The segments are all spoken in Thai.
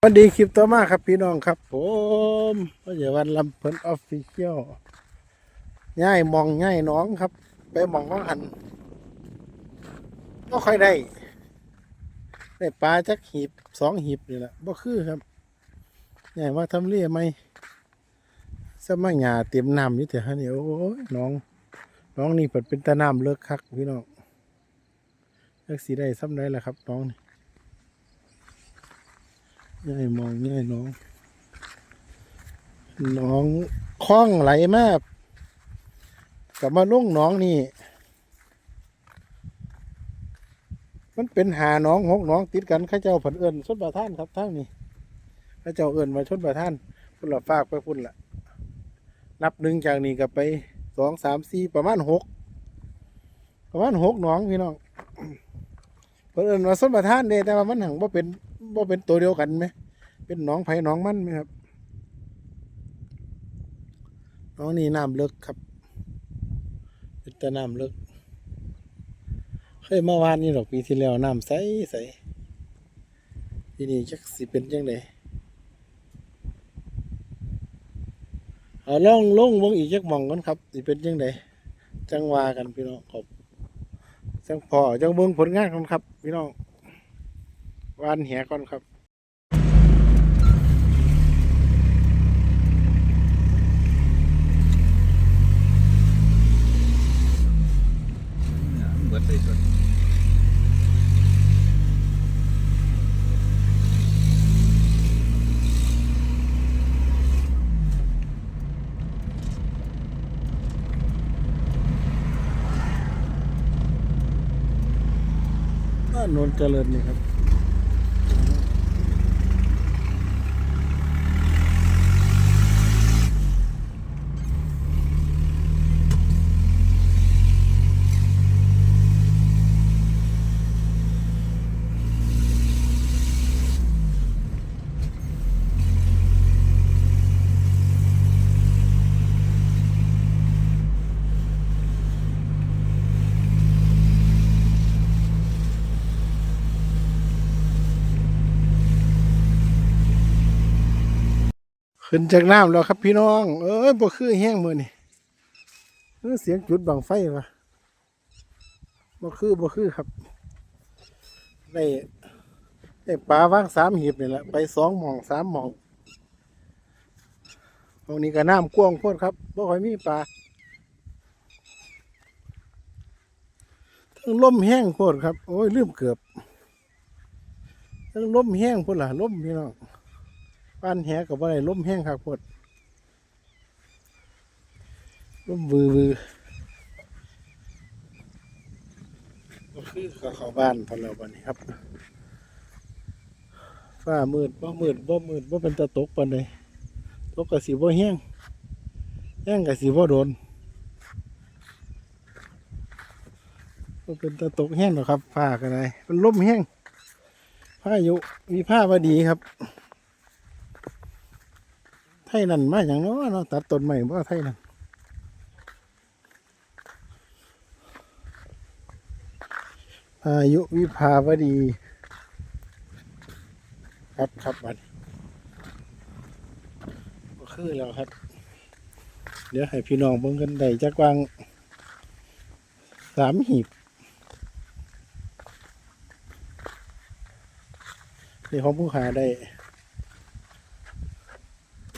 สวัสดีคลิปต่อมาครับพี่น้องครับผมก็อย่าวันลำเพิ่นออฟฟิเชียลง่ายมองง่ายน้องครับ ไปมองว่าหันก็ค่อยได้ได้ปลาจักหีบสองหีบนี่แหละบ่คือครับง่ายว่าทำเรียไหมสมัยหยาเต็มน้ำอยู่แต่ฮะนี่โอ้ยน้อง น้องนี่เปิดเป็นตะน้ำเลิกคักพี่น้องเลิกสีได้ซ้ำได้และครับ น้องนี่ ง่ายมองง่ายน้อง น้องคล้องไหลมากกลับมาลุ่งน้องนี่ มันเป็นหาน้องหกน้องติดกันข้าเจ้าผันเอิญชนประท่านครับท่านนี่ข้าเจ้าเอิญมาชนประท่านพุ่นละฟากไปพุ่นละนับหนึ่งจากนี้กับไปสองสามสี่ประมาณหกประมาณหกน้องพี่น้องเพิ่นเอิญมาชนประท่านเด้แต่ว่ามันหังว่าเป็น ว่าเป็นตัวเดียวกันไหม เป็นหน้องไผ่หน้องมันไหมครับน้องนี่น้ำเลิกครับเป็นแต่น้ำเลิกเคยเมาวานนี่หรอกปีที่แล้วน้ำใสใสปีนี้จักสิเป็นยังไงเอาล่องล่งวงอีกจักมองกันครับสิเป็นยังไงจังว่ากันพี่น้องขอบจังพอจังเบิ่งผลงานกันครับ พี่น้อง วานแหก่อนครับเบิดเลยส่วนบ้านโนนเจริญนี่ครับ ขึ้นจากน้ำแล้วครับพี่น้อง เอ้ยบ่คือแห้งมือนี่เออเสียงจุดบังไฟวะบ่คือบ่คือครับ ได้ได้ปลาว่างสามหีบนี่แหละ ไปสองหมองสามหมองตรงนี้ก็น้ำกว้างโพดครับบ่ค่อยมีปลาทั้งล่มแห้งโพดครับ โอ้ยลืมเกือบทั้งล่มแห้งพุ่นล่ะล่มพี่น้อง บ้นแหกับอะไรล่มแห้งครับพดล่มวือวือก็คือเขาเข้าบ้านพอเราบันนี้ครับฟ้ามืดบ่มืดบ่มืดบ่เป็นตะตกปานใดตกกับสีบ่แห้งแห้งกับสีบ่โดนบ่เป็นตะตกแห้งหรอกครับฟ้ากันไรเป็นล่มแห้งพาอยุมีผ้าพอดีครับ ไทยนั่นมาอย่างเนาะเนาะตัดต้นใหม่ว่าไทยนั่นอายุวิภาวดี ครับครับบัดก็คือแล้วครับ เดี๋ยวให้พี่น้องเบิ่งกันได้จักวางสามหีบนี่ของผู้หาได้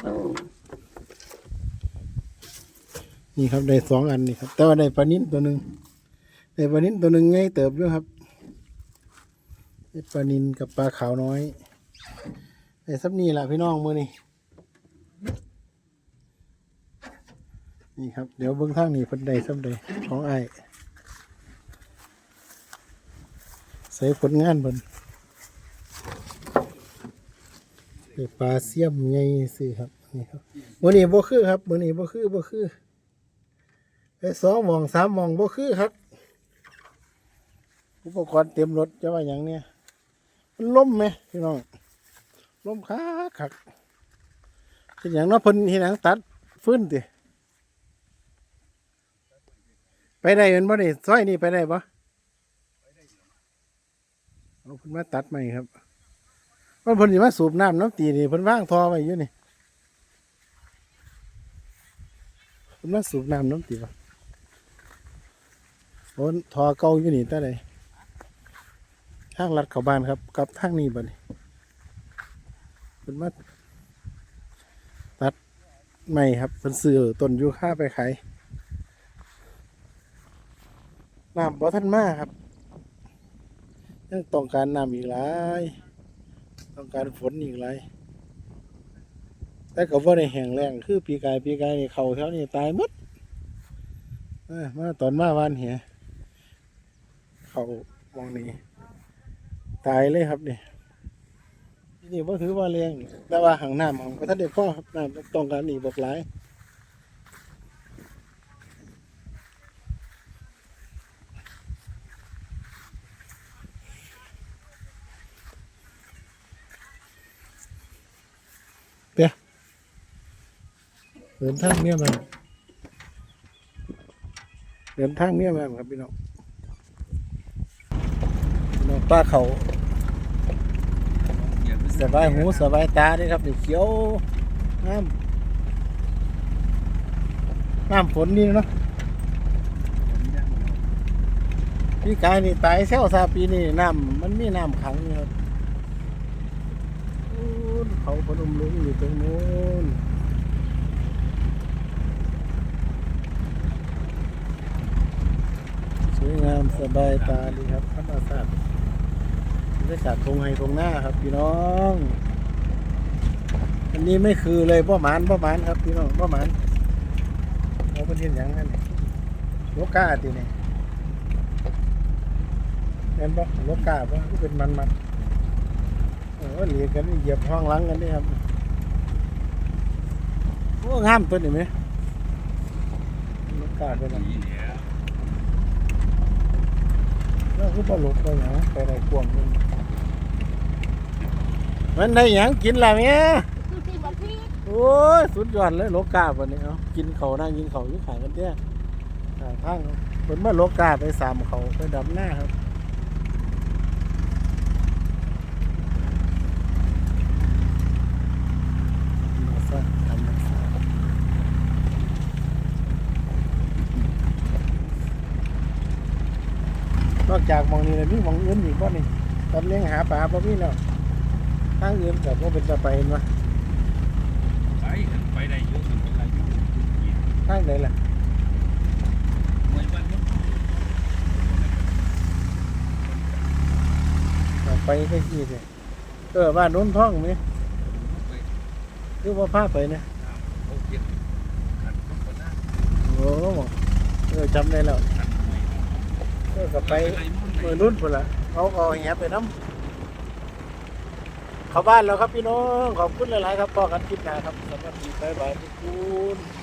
นี่ครับได้สองอันนี่ครับ แต่ว่าได้ปลานิ้นตัวหนึ่งได้ปลานิ้นตัวหนึ่งไงเติบด้วยครับได้ปลานินกับปลาขาวน้อยได้ซับนี่แหละพี่น้องมือนี่นี่ครับเดี๋ยวเบื้องทางนี่พิ่นได้ซับได้ของไอ้ใส่ผลงานเพิ่นได้ปลาเสียมไงสิครับ นี่ครับมือนี้บ่คือครับมือนี้บ่คือบ่คือไปสองหมองสามหมองบ่คือครับ อุปกรณ์เต็มรถจะว่าอย่างเนี้ยมันล่มไหมพี่น้องล่มคักคักเป็นอย่างน้อพิ่นเห็นหนังตัดฟื้นติไปได้เป็นบ่นี่ซอยนี่ไปได้บ่เอาเพิ่นมาตัดใหม่ครับมันเพิ่นสิมาสูบน้ำน้ำตีนี่เพิ่นว่างทอไว้อยู่นี่ เพิ่นมาสูบน้ำน้ำตีวะโอ้ทอเก่าอยู่นี่ตั้งใดทางลัดเขาบ้านครับกับทางนี้บัดนี้เพิ่นมาตัดไม้ครับเพิ่นซื้อต้นยูคาไปขายน้ำบ่ทันมากครับยังต้องการน้ำอีกหลาย ต้องการฝนอีกหลาย แต่ก็บ่ได้แห้งแรงคือปีกายปีกายนี่เขาแถวนี้ตายหมดเออมาตอนมาวานเหียเขามองนี้ตายเลยครับเนี่ยนี่บ่ถือว่าแรงแต่ว่าหางน้ำของพระท่านเด้พ่อครับน้ำต้องการอีกบอกหลาย เดินทางเมียมันเดินทางเมียมันครับพี่น้องพี่น้องป้าเขาสบายหูสบายตาด้วยครับนี่เขียวน้ำน้ำฝนนี่เนาะพี่กายนี่ตายเซลซาปีนี่น้ำมันมีน้ำขังนี่ครับอู้นเขาพนมลุงอยู่ตรงนู้น วยงามสบายตาดีครับธรรมชาติบรรยากาศตรงไฮตรงหน้าครับ พี่น้อง อันนี้ไม่คือเลยป้าหมานป้าหมานครับพี่น้องป้าหมานเราเป็นเห็นอย่างนั้นโลกาตีนี่เห็นปะโลกาปะที่เป็นมันมันโอ้เหลียกันนี่เหยียบห้องหลังกันนี่ครับโอ้งามตัวนี้ไหมโลกาเป็นอะไร แล้วคือปลาหลกไปหยังไปไหนกวางมันมันได้หยังกินแล้วเนี่ยโอ้ยสุดยอดเลยโลกาวันนี้เอากินเขานั่งกินเขาอยู่ขางกันเตี้ยขางข้างคนเมื่อโลกาไปสามเขาไปดำหน้าครับมาซะทำมาซะน อกจากหมองนี้แล้วมีหมองอื่นอีกบ่นี่ตอนเลี้ยงหาปลาบ่มีแล้วทางอื่นกับว่าเป็นจะไปเห็นวะไปไปได้อยุ่งเป็นไรอยู่ทางไหนล่ะมวยบ้านนู้นอ่าไปแค่ที่เลยเออบ้านโน้นท้องไหมไปหรือว่าพาไปเนี่ยเขาเก็บขันทุกคนนะโอ้เออจำได้แล้วขันไม่เออกับไปเมือนุ่นพุ่นละเขาเอาแหไปน้ำเข้าบ้านแล้วครับพี่น้อง ขอบคุณหลาย ๆ ครับพอกันคลิปหน้าครับสวัสดีบ๊ายบายทุกคน